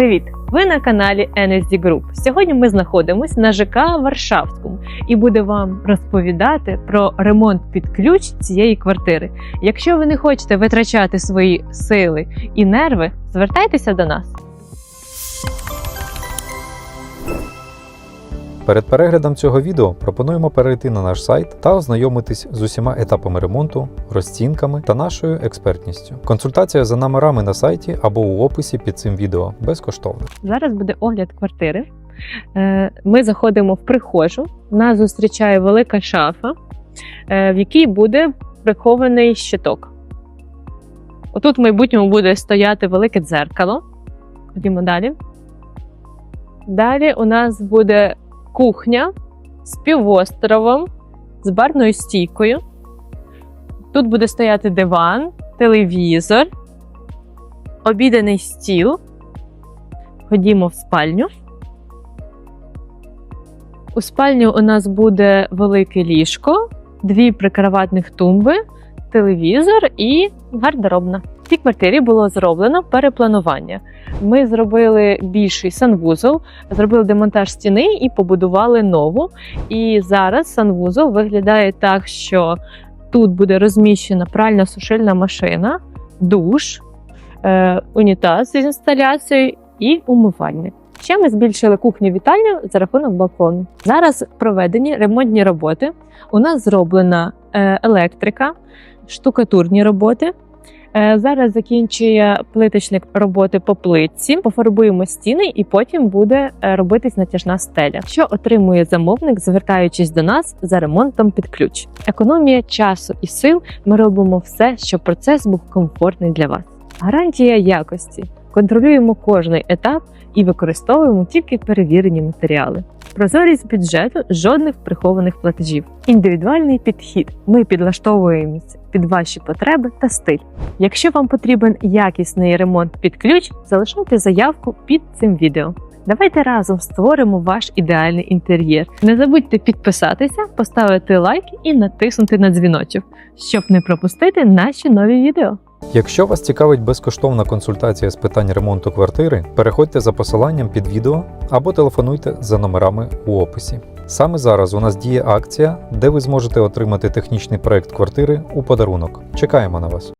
Привіт! Ви на каналі NSD Group. Сьогодні ми знаходимося на ЖК Варшавському і буде вам розповідати про ремонт під ключ цієї квартири. Якщо ви не хочете витрачати свої сили і нерви, звертайтеся до нас. Перед переглядом цього відео пропонуємо перейти на наш сайт та ознайомитись з усіма етапами ремонту, розцінками та нашою експертністю. Консультація за номерами на сайті або у описі під цим відео безкоштовна. Зараз буде огляд квартири. Е, Ми заходимо в прихожу. Нас зустрічає велика шафа, е, в якій буде прихований щиток. Отут в майбутньому буде стояти велике дзеркало. Ходімо далі. Далі у нас буде кухня з півостровом, з барною стійкою. Тут буде стояти диван, телевізор, обіденний стіл. Ходімо в спальню. У спальню у нас буде велике ліжко, дві прикроватних тумби, телевізор і гардеробна. Цій квартирі було зроблено перепланування. Ми зробили більший санвузол, зробили демонтаж стіни і побудували нову. І зараз санвузол виглядає так, що тут буде розміщена пральна сушильна машина, душ, е, унітаз з інсталяцією і умивальник. Ще ми збільшили кухню вітальню за рахунок балкону. Зараз проведені ремонтні роботи. У нас зроблена е, електрика, штукатурні роботи. Е, Зараз закінчує плиточник роботи по плитці, пофарбуємо стіни, і потім буде е, робитись натяжна стеля. Що отримує замовник, звертаючись до нас за ремонтом під ключ. Економія часу і сил. Ми робимо все, щоб процес був комфортний для вас. Гарантія якості. Контролюємо кожний етап і використовуємо тільки перевірені матеріали. Прозорість бюджету, жодних прихованих платежів. Індивідуальний підхід. Ми підлаштовуємося під ваші потреби та стиль. Якщо вам потрібен якісний ремонт під ключ, залишайте заявку під цим відео. Давайте разом створимо ваш ідеальний інтер'єр. Не забудьте підписатися, поставити лайк і натиснути на дзвіночок, щоб не пропустити наші нові відео. Якщо вас цікавить безкоштовна консультація з питань ремонту квартири, переходьте за посиланням під відео або телефонуйте за номерами у описі. Саме зараз у нас діє акція, де ви зможете отримати технічний проект квартири у подарунок. Чекаємо на вас.